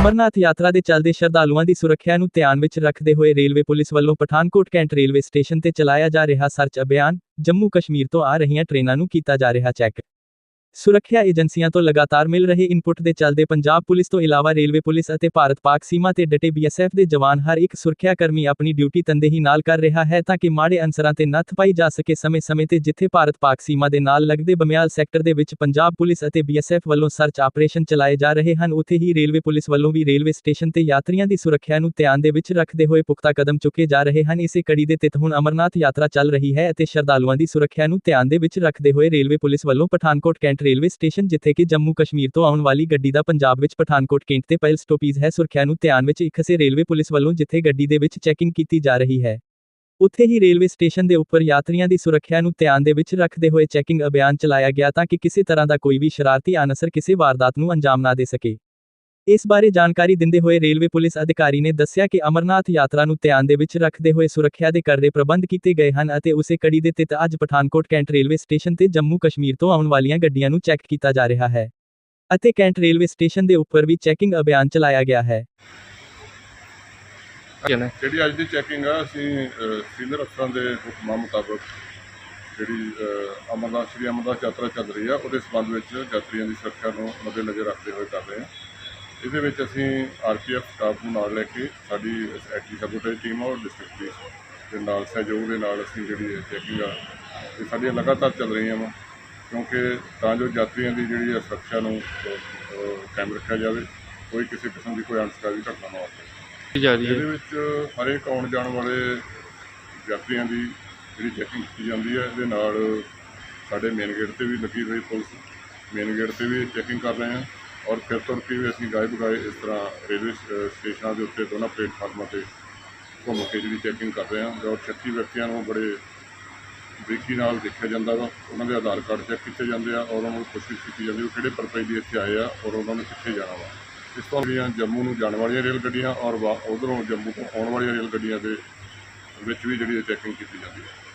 ਅਮਰਨਾਥ ਯਾਤਰਾ ਦੇ ਚੱਲਦੇ ਸ਼ਰਧਾਲੂਆਂ ਦੀ ਸੁਰੱਖਿਆ ਨੂੰ ਧਿਆਨ ਵਿੱਚ ਰੱਖਦੇ ਹੋਏ ਰੇਲਵੇ ਪੁਲਿਸ ਵੱਲੋਂ ਪਠਾਨਕੋਟ ਕੈਂਟ ਰੇਲਵੇ ਸਟੇਸ਼ਨ ਤੇ ਚਲਾਇਆ ਜਾ ਰਿਹਾ ਸਰਚ ਅਭਿਆਨ ਜੰਮੂ ਕਸ਼ਮੀਰ ਤੋਂ ਆ ਰਹੀਆਂ ਟ੍ਰੇਨਾਂ ਨੂੰ ਕੀਤਾ ਜਾ ਰਿਹਾ ਚੈੱਕ। ਸੁਰੱਖਿਆ ਏਜੰਸੀਆਂ ਤੋਂ ਲਗਾਤਾਰ ਮਿਲ ਰਹੇ ਇਨਪੁਟ ਦੇ ਚੱਲਦੇ ਪੰਜਾਬ ਪੁਲਿਸ ਤੋਂ ਇਲਾਵਾ ਰੇਲਵੇ ਪੁਲਿਸ ਅਤੇ ਭਾਰਤ ਪਾਕ ਸੀਮਾ ਤੇ ਡਟੇ ਬੀਐਸਐਫ ਦੇ ਜਵਾਨ ਹਰ ਇੱਕ ਸੁਰੱਖਿਆ ਕਰਮੀ ਆਪਣੀ ਡਿਊਟੀ ਤੰਦੇਹੀ ਨਾਲ ਕਰ ਰਿਹਾ ਹੈ ਤਾਂ ਕਿ ਮਾੜੇ ਅਨਸਰਾਂ ਤੇ ਨੱਥ ਪਾਈ ਜਾ ਸਕੇ ਸਮੇਂ-ਸਮੇਂ ਤੇ ਜਿੱਥੇ ਭਾਰਤ ਪਾਕ ਸੀਮਾ ਦੇ ਨਾਲ ਲੱਗਦੇ ਬਮਿਆਲ ਸੈਕਟਰ ਦੇ ਵਿੱਚ ਪੰਜਾਬ ਪੁਲਿਸ ਅਤੇ ਬੀਐਸਐਫ ਵੱਲੋਂ ਸਰਚ ਆਪਰੇਸ਼ਨ ਚਲਾਏ ਜਾ ਰਹੇ ਹਨ, ਉੱਥੇ ਹੀ ਰੇਲਵੇ ਪੁਲਿਸ ਵੱਲੋਂ ਵੀ ਰੇਲਵੇ ਸਟੇਸ਼ਨ ਤੇ ਯਾਤਰੀਆਂ ਦੀ ਸੁਰੱਖਿਆ ਨੂੰ ਧਿਆਨ ਦੇ ਵਿੱਚ ਰੱਖਦੇ ਹੋਏ ਪੁਖਤਾ ਕਦਮ ਚੁੱਕੇ ਜਾ ਰਹੇ ਹਨ। ਇਸੇ ਕੜੀ ਦੇ ਤਹਿਤ ਹੁਣ ਅਮਰਨਾਥ ਯਾਤਰਾ ਚੱਲ ਰਹੀ ਹੈ ਅਤੇ ਸ਼ਰਧਾਲੂਆਂ ਦੀ ਸੁਰੱਖਿਆ ਨੂੰ ਧਿਆਨ ਦੇ ਵਿੱਚ ਰੱਖਦੇ ਹੋਏ ਰੇਲਵੇ ਪੁਲਿਸ ਵੱਲੋਂ ਪਠਾਨਕੋਟ ਕੈਂਟ ਰੇਲਵੇ ਸਟੇਸ਼ਨ, ਜਿੱਥੇ ਕਿ ਜੰਮੂ ਕਸ਼ਮੀਰ ਤੋਂ ਆਉਣ ਵਾਲੀ ਗੱਡੀ ਦਾ ਪੰਜਾਬ ਵਿੱਚ ਪਠਾਨਕੋਟ ਕੇਂਟ ਤੇ ਪਹਿਲ ਸਟੋਪੀਜ਼ ਹੈ, ਸੁਰੱਖਿਆ ਨੂੰ ਧਿਆਨ ਵਿੱਚ ਇਕਸੇ ਰੇਲਵੇ ਪੁਲਿਸ ਵੱਲੋਂ ਜਿੱਥੇ ਗੱਡੀ ਦੇ ਵਿੱਚ ਚੈਕਿੰਗ ਕੀਤੀ ਜਾ ਰਹੀ ਹੈ। ਉੱਥੇ ਹੀ ਰੇਲਵੇ ਸਟੇਸ਼ਨ ਦੇ ਉੱਪਰ ਯਾਤਰੀਆਂ ਦੀ ਸੁਰੱਖਿਆ ਨੂੰ ਧਿਆਨ ਦੇ ਵਿੱਚ ਰੱਖਦੇ ਹੋਏ ਚੈਕਿੰਗ ਅਭਿਆਨ ਚਲਾਇਆ ਗਿਆ ਤਾਂ ਕਿ ਕਿਸੇ ਤਰ੍ਹਾਂ ਦਾ ਕੋਈ ਵੀ ਸ਼ਰਾਰਤੀ ਅਨਸਰ ਕਿਸੇ ਵਾਰਦਾਤ ਨੂੰ ਅੰਜਾਮ ਨਾ ਦੇ ਸਕੇ। ਇਸ ਬਾਰੇ ਜਾਣਕਾਰੀ ਦਿੰਦੇ ਹੋਏ ਰੇਲਵੇ ਪੁਲਿਸ ਅਧਿਕਾਰੀ ਨੇ ਦੱਸਿਆ ਕਿ ਅਮਰਨਾਥ ਯਾਤਰਾ ਨੂੰ ਧਿਆਨ ਦੇ ਵਿੱਚ ਰੱਖਦੇ ਹੋਏ ਸੁਰੱਖਿਆ ਦੇ ਕਰੜੇ ਪ੍ਰਬੰਧ ਕੀਤੇ ਗਏ ਹਨ ਅਤੇ ਉਸੇ ਕੜੀ ਦੇ ਤਹਿਤ ਅੱਜ ਪਠਾਨਕੋਟ ਕੈਂਟ ਰੇਲਵੇ ਸਟੇਸ਼ਨ ਤੇ ਜੰਮੂ ਕਸ਼ਮੀਰ ਤੋਂ ਆਉਣ ਵਾਲੀਆਂ ਗੱਡੀਆਂ ਨੂੰ ਚੈੱਕ ਕੀਤਾ ਜਾ ਰਿਹਾ ਹੈ ਅਤੇ ਕੈਂਟ ਰੇਲਵੇ ਸਟੇਸ਼ਨ ਦੇ ਉੱਪਰ ਵੀ ਚੈਕਿੰਗ ਅਭਿਆਨ ਚਲਾਇਆ ਗਿਆ ਹੈ। ਜਿਹੜੀ ਅੱਜ ਦੀ ਚੈਕਿੰਗ ਆ, ਅਸੀਂ ਸੀਨੀਅਰ ਅਫਸਰਾਂ ਦੇ ਹੁਕਮਾਂ ਮੁਤਾਬਕ ਜਿਹੜੀ ਅਮਰਨਾਥ, ਸ਼੍ਰੀ ਅਮਰਨਾਥ ਯਾਤਰਾ ਚੱਲ ਰਹੀ ਆ, ਉਹਦੇ ਸੰਬੰਧ ਵਿੱਚ ਯਾਤਰੀਆਂ ਦੀ ਸੁਰੱਖਿਆ ਨੂੰ ਮੱਦੇਨਜ਼ਰ ਰੱਖਦੇ ਹੋਏ ਕਰ ਰਹੇ ਹਾਂ ਇਹਦੇ ਵਿੱਚ ਅਸੀਂ ਆਰਪੀਐਫ ਸਟਾਫ ਨੂੰ ਨਾਲ ਲੈ ਕੇ ਸਾਡੀ ਐਕਟੀ ਸਬੋਟੇਜ ਟੀਮ ਔਰ ਡਿਸਟ੍ਰਿਕਟ ਪੁਲਿਸ ਦੇ ਨਾਲ ਸਹਿਯੋਗ ਦੇ ਨਾਲ ਅਸੀਂ ਜਿਹੜੀ ਚੈਕਿੰਗ ਆ ਇਹ ਸਾਡੀਆਂ ਲਗਾਤਾਰ ਚੱਲ ਰਹੀਆਂ ਵਾ। ਕਿਉਂਕਿ ਤਾਂ ਜੋ ਯਾਤਰੀਆਂ ਦੀ ਜਿਹੜੀ ਆ ਸੁਰੱਖਿਆ ਨੂੰ ਕਾਇਮ ਰੱਖਿਆ ਜਾਵੇ ਕੋਈ ਕਿਸੇ ਕਿਸਮ ਦੀ ਕੋਈ ਅਣਸਕਾਰੀ ਘਟਨਾ ਨਾ ਵਾਪਰੇ ਜਾ ਰਹੀ ਇਹਦੇ ਹੈ ਵਿੱਚ ਹਰੇਕ ਆਉਣ ਜਾਣ ਵਾਲੇ ਯਾਤਰੀਆਂ ਦੀ ਜਿਹੜੀ ਚੈਕਿੰਗ ਕੀਤੀ ਜਾਂਦੀ ਹੈ ਇਹਦੇ ਨਾਲ ਸਾਡੇ ਮੇਨ ਗੇਟ ਤੇ ਵੀ ਲੱਗੀ ਹੋਈ ਪੁਲਿਸ। ਮੇਨ ਗੇਟ ਤੇ ਵੀ ਚੈਕਿੰਗ ਕਰ ਰਹੇ ਹਾਂ ਔਰ ਫਿਰ ਤੁਰ ਕੇ ਵੀ ਅਸੀਂ ਗਾਏ ਬਗਾਏ ਇਸ ਤਰ੍ਹਾਂ ਰੇਲਵੇ ਸ- ਸਟੇਸ਼ਨਾਂ ਦੇ ਉੱਤੇ ਦੋਨਾਂ ਪਲੇਟਫਾਰਮਾਂ ਤੇ ਘੁੰਮ ਕੇ ਜਿਹੜੀ ਚੈਕਿੰਗ ਕਰ ਰਹੇ ਹਾਂ ਔਰ 36 ਵਿਅਕਤੀਆਂ ਨੂੰ ਬੜੇ ਬਰੀਕੀ ਨਾਲ ਦੇਖਿਆ ਜਾਂਦਾ ਵਾ। ਉਹਨਾਂ ਦੇ ਆਧਾਰ ਕਾਰਡ ਚੈੱਕ ਕੀਤੇ ਜਾਂਦੇ ਆ ਔਰ ਉਹਨਾਂ ਨੂੰ ਕੋਸ਼ਿਸ਼ ਕੀਤੀ ਜਾਂਦੀ ਉਹ ਕਿਹੜੇ ਪਰਪਸ ਦੀ ਇੱਥੇ ਆਏ ਆ ਔਰ ਉਹਨਾਂ ਨੂੰ ਕਿੱਥੇ ਜਾਣਾ ਵਾ। ਇਸ ਤੋਂ ਜਿਹੜੀਆਂ ਜੰਮੂ ਨੂੰ ਜਾਣ ਵਾਲੀਆਂ ਰੇਲ ਗੱਡੀਆਂ ਔਰ ਉਧਰੋਂ ਜੰਮੂ ਤੋਂ ਆਉਣ ਵਾਲੀਆਂ ਰੇਲ ਗੱਡੀਆਂ ਦੇ ਵਿੱਚ ਵੀ ਜਿਹੜੀ ਚੈਕਿੰਗ ਕੀਤੀ ਜਾਂਦੀ ਹੈ